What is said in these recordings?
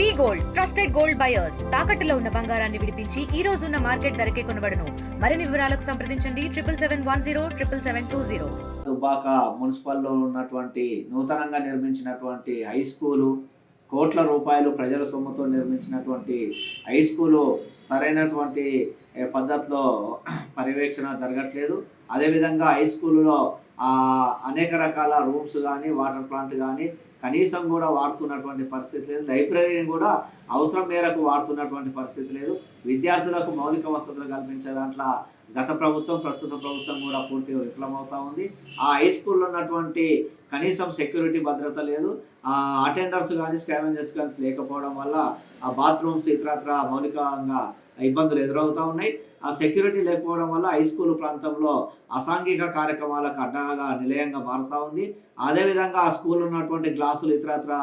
V gold trusted gold buyers. తాకట్టులో ఉన్న బంగారాన్ని విడిపించి ఈ రోజు ఉన్న మార్కెట్ ధరకే కొనబడను. మరిన్ని వివరాలకు సంప్రదించండి. Triple seven one zero triple seven two zero. Dubaka మున్సిపల్లో ఉన్నటువంటి నూతనంగా నిర్మించినటువంటి హై స్కూలు కోట్ల రూపాయలు ప్రజల సొమ్ముతో నిర్మించినటువంటి హై స్కూలు సరైనటువంటి పద్ధతిలో పర్యవేక్షణ జరగట్లేదు. అదేవిధంగా హై స్కూలులో అనేక రకాల రూమ్స్ కానీ వాటర్ ప్లాంట్ కానీ కనీసం కూడా వాడుతున్నటువంటి పరిస్థితి లేదు. లైబ్రరీని కూడా అవసరం మేరకు వాడుతున్నటువంటి పరిస్థితి లేదు. విద్యార్థులకు మౌలిక వసతులు కల్పించే దాంట్లో గత ప్రభుత్వం ప్రస్తుత ప్రభుత్వం కూడా పూర్తిగా విఫలమవుతూ ఉంది. ఆ హై స్కూల్లో ఉన్నటువంటి కనీసం సెక్యూరిటీ భద్రత లేదు. ఆ అటెండర్స్ కానీ స్కావెంజర్స్ కానీ లేకపోవడం వల్ల ఆ బాత్రూమ్స్ ఇతరత్ర మౌలికంగా ఇబ్బందులు ఎదురవుతూ ఉన్నాయి. ఆ సెక్యూరిటీ లేకపోవడం వల్ల హై స్కూల్ ప్రాంతంలో అసాంఘిక కార్యక్రమాలకు అడ్డాగా నిలయంగా మారుతూ ఉంది. అదేవిధంగా ఆ స్కూల్ ఉన్నటువంటి గ్లాసులు ఇతరత్ర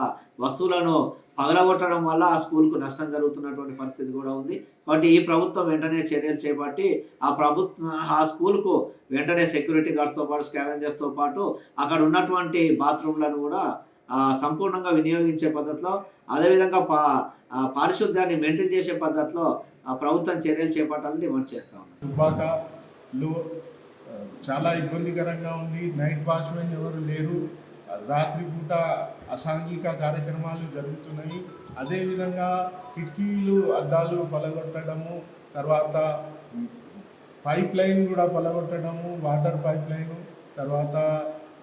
వస్తువులను పగలగొట్టడం వల్ల ఆ స్కూల్కు నష్టం జరుగుతున్నటువంటి పరిస్థితి కూడా ఉంది. కాబట్టి ఈ ప్రభుత్వం వెంటనే చర్యలు చేపట్టి ఆ ప్రభుత్వం ఆ స్కూల్కు వెంటనే సెక్యూరిటీ గార్డ్స్తో పాటు స్కావెంజర్స్తో పాటు అక్కడ ఉన్నటువంటి బాత్రూమ్లను కూడా సంపూర్ణంగా వినియోగించే పద్ధతిలో అదేవిధంగా పా పారిశుద్ధ్యాన్ని మెయింటైన్ చేసే పద్ధతిలో ఆ ప్రభుత్వం చర్యలు చేపట్టాలని డిమాండ్ చేస్తా ఉన్నాం. దుబ్బాకలో చాలా ఇబ్బందికరంగా ఉంది. నైట్ వాచ్మెన్ ఎవరు లేరు. రాత్రిపూట అసాంఘిక కార్యక్రమాలు జరుగుతున్నాయి. అదేవిధంగా కిటికీలు అద్దాలు పలగొట్టడము తర్వాత పైప్ లైన్ కూడా పలగొట్టడము వాటర్ పైప్ లైన్ తర్వాత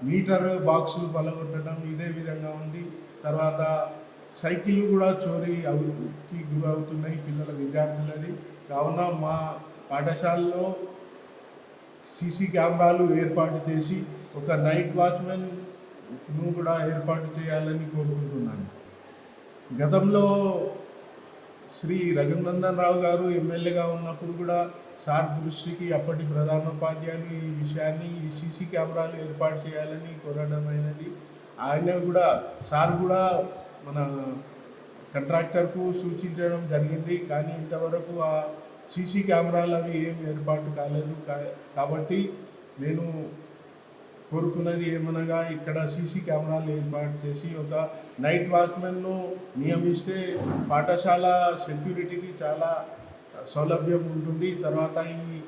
మీటర్ బాక్సులు పలగొట్టడం ఇదే విధంగా ఉంది. తర్వాత సైకిళ్ళు కూడా చోరీ అవుకి గురవుతున్నాయి పిల్లల విద్యార్థులది. కావున మా పాఠశాలలో సీసీ కెమెరాలు ఏర్పాటు చేసి ఒక నైట్ వాచ్మెన్ను కూడా ఏర్పాటు చేయాలని కోరుకుంటున్నాను. గతంలో శ్రీ రఘునందన్ రావు గారు ఎమ్మెల్యేగా ఉన్నప్పుడు కూడా సార్ దృష్టికి అప్పటి ప్రధానోపాధ్యాయులు ఈ విషయాన్ని ఈ సీసీ కెమెరాలు ఏర్పాటు చేయాలని కోరడమైనది ఆయన కూడా సార్ కూడా మన కంట్రాక్టర్కు సూచించడం జరిగింది. కానీ ఇంతవరకు ఆ సీసీ కెమెరాలు అవి ఏం ఏర్పాటు కాలేదు. కా- కాబట్టి నేను కోరుకున్నది ఏమనగా ఇక్కడ సీసీ కెమెరాలు ఏర్పాటు చేసి ఒక నైట్ వాచ్మెన్ను నియమిస్తే పాఠశాల సెక్యూరిటీకి చాలా సౌలభ్యం ఉంటుంది. తర్వాత ఈ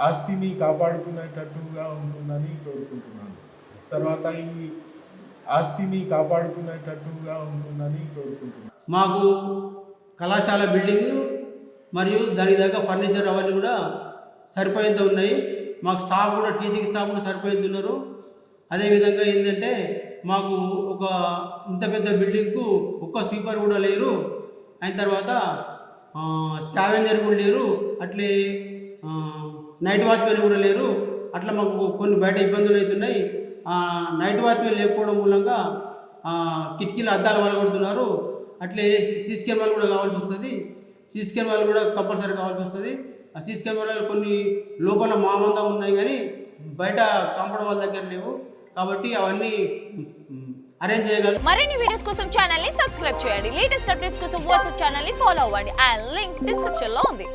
ఆస్తిని కాపాడుకునేటట్టుగా ఉంటుందని కోరుకుంటున్నాను. తర్వాత ఈ ఆస్తిని కాపాడుకునేటట్టుగా ఉంటుందని కోరుకుంటున్నాను. మాకు కళాశాల బిల్డింగ్ మరియు దాని దగ్గర ఫర్నిచర్ అవన్నీ కూడా సరిపోయేంత ఉన్నాయి. మాకు స్టాఫ్ కూడా టీచింగ్ స్టాఫ్ కూడా సరిపోతున్నారు అదేవిధంగా ఏంటంటే మాకు ఒక ఇంత పెద్ద బిల్డింగ్కు ఒక్క స్వీపర్ కూడా లేరు. అయిన తర్వాత స్కావెంజర్ కూడా లేరు. అట్లే నైట్ వాచ్మెన్ కూడా లేరు. అట్లా మాకు కొన్ని బయట ఇబ్బందులు అవుతున్నాయి. నైట్ వాచ్మెన్ లేకపోవడం మూలంగా కిటికీలు అద్దాలు వలగొడుతున్నారు. అట్లే సీసీ కెమెరాలు కూడా కావాల్సి వస్తుంది. సీసీ కెమెరాలు కూడా కంపల్సరీ కావాల్సి వస్తుంది. ఆ సీసీ కెమెరాలు కొన్ని లోపల మామందం ఉన్నాయి కానీ బయట కాంపౌండ్ వాళ్ళ దగ్గర లేవు. కాబట్టి అవన్నీ అరేంజ్ చేయగలరు మరిన్ని వీడియోస్ కోసం ఛానల్ని సబ్స్క్రైబ్ చేయండి. లేటెస్ట్ అప్డేట్స్ కోసం వాట్సాప్ ఛానల్ని ఫాలో అవ్వండి. అండ్ లింక్ డిస్క్రిప్షన్లో ఉంది.